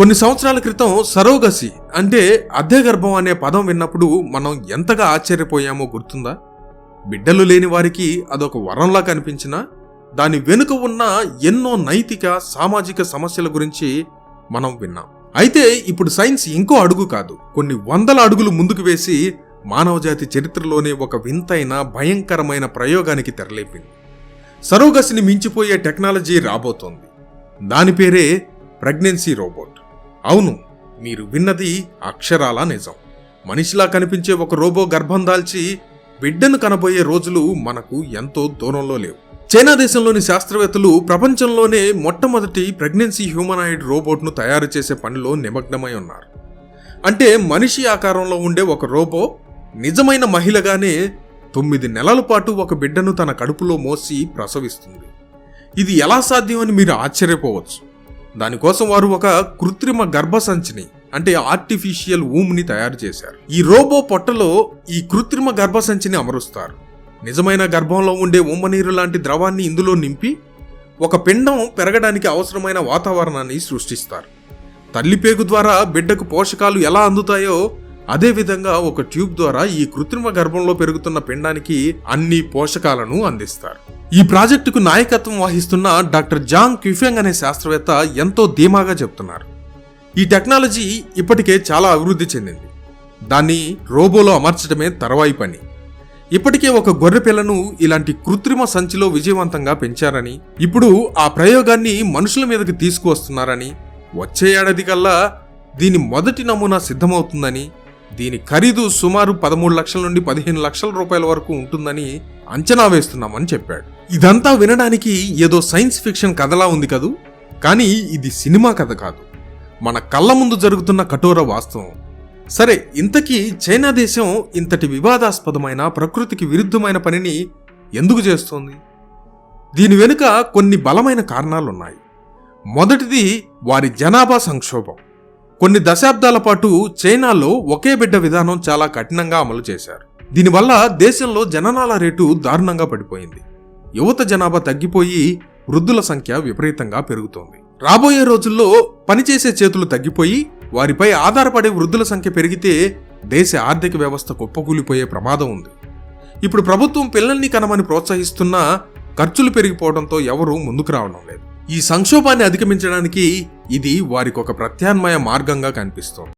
కొన్ని సంవత్సరాల క్రితం సరోగసి అంటే అద్దె గర్భం అనే పదం విన్నప్పుడు మనం ఎంతగా ఆశ్చర్యపోయామో గుర్తుందా? బిడ్డలు లేని వారికి అదొక వరంలా కనిపించినా దాని వెనుక ఉన్న ఎన్నో నైతిక సామాజిక సమస్యల గురించి మనం విన్నాం. అయితే ఇప్పుడు సైన్స్ ఇంకో అడుగు కాదు. కొన్ని వందల అడుగులు ముందుకు వేసి మానవజాతి చరిత్రలోనే ఒక వింతైన భయంకరమైన ప్రయోగానికి తెరలేపింది. సరోగసిని మించిపోయే టెక్నాలజీ రాబోతోంది. దాని పేరే ప్రెగ్నెన్సీ రోబోట్. అవును మీరు విన్నది అక్షరాల నిజం. మనిషిలా కనిపించే ఒక రోబో గర్భం దాల్చి బిడ్డను కనబోయే రోజులు మనకు ఎంతో దూరంలో లేవు. చైనా దేశంలోని శాస్త్రవేత్తలు ప్రపంచంలోనే మొట్టమొదటి ప్రెగ్నెన్సీ హ్యూమనాయిడ్ రోబోట్ను తయారు చేసే పనిలో నిమగ్నమై ఉన్నారు. అంటే మనిషి ఆకారంలో ఉండే ఒక రోబో నిజమైన మహిళగానే తొమ్మిది నెలల పాటు ఒక బిడ్డను తన కడుపులో మోసి ప్రసవిస్తుంది. ఇది ఎలా సాధ్యమని మీరు ఆశ్చర్యపోవచ్చు. దానికోసం వారు ఒక కృత్రిమ గర్భసంచిని అంటే ఆర్టిఫిషియల్ ఊమ్ని తయారు చేశారు. ఈ రోబో పొట్టలో ఈ కృత్రిమ గర్భసంచిని అమరుస్తారు. నిజమైన గర్భంలో ఉండే ఉమ్మనీరు లాంటి ద్రవాన్ని ఇందులో నింపి ఒక పిండం పెరగడానికి అవసరమైన వాతావరణాన్ని సృష్టిస్తారు. తల్లిపేగు ద్వారా బిడ్డకు పోషకాలు ఎలా అందుతాయో అదేవిధంగా ఒక ట్యూబ్ ద్వారా ఈ కృత్రిమ గర్భంలో పెరుగుతున్న పిండానికి అన్ని పోషకాలను అందిస్తారు. ఈ ప్రాజెక్టుకు నాయకత్వం వహిస్తున్న డాక్టర్ జాంగ్ క్యుఫెంగ్ అనే శాస్త్రవేత్త ఎంతో ధీమాగా చెప్తున్నారు. ఈ టెక్నాలజీ ఇప్పటికే చాలా అభివృద్ధి చెందింది. దాన్ని రోబోలో అమర్చడమే తర్వాయి పని. ఇప్పటికే ఒక గొర్రె పిల్లను ఇలాంటి కృత్రిమ సంచిలో విజయవంతంగా పెంచారని ఇప్పుడు ఆ ప్రయోగాన్ని మనుషుల మీదకి తీసుకువస్తున్నారని వచ్చే ఏడాది కల్లా దీని మొదటి నమూనా సిద్ధమవుతుందని దీని ఖరీదు సుమారు పదమూడు లక్షల నుండి పదిహేను లక్షల రూపాయల వరకు ఉంటుందని అంచనా వేస్తున్నామని చెప్పాడు. ఇదంతా వినడానికి ఏదో సైన్స్ ఫిక్షన్ కథలా ఉంది కదూ? కానీ ఇది సినిమా కథ కాదు. మన కళ్ళ ముందు జరుగుతున్న కఠోర వాస్తవం. సరే ఇంతకీ చైనా దేశం ఇంతటి వివాదాస్పదమైన ప్రకృతికి విరుద్ధమైన పనిని ఎందుకు చేస్తోంది? దీని వెనుక కొన్ని బలమైన కారణాలున్నాయి. మొదటిది వారి జనాభా సంక్షోభం. కొన్ని దశాబ్దాల పాటు చైనాలో ఒకే బిడ్డ విధానం చాలా కఠినంగా అమలు చేశారు. దీనివల్ల దేశంలో జననాల రేటు దారుణంగా పడిపోయింది. యువత జనాభా తగ్గిపోయి వృద్ధుల సంఖ్య విపరీతంగా పెరుగుతోంది. రాబోయే రోజుల్లో పనిచేసే చేతులు తగ్గిపోయి వారిపై ఆధారపడే వృద్ధుల సంఖ్య పెరిగితే దేశ ఆర్థిక వ్యవస్థ కుప్పకూలిపోయే ప్రమాదం ఉంది. ఇప్పుడు ప్రభుత్వం పిల్లల్ని కనమని ప్రోత్సహిస్తున్నా ఖర్చులు పెరిగిపోవడంతో ఎవరూ ముందుకు రావడం లేదు. ఈ సంక్షోభాన్ని అధిగమించడానికి ఇది వారికి ఒక ప్రత్యామ్నాయ మార్గంగా కనిపిస్తోంది.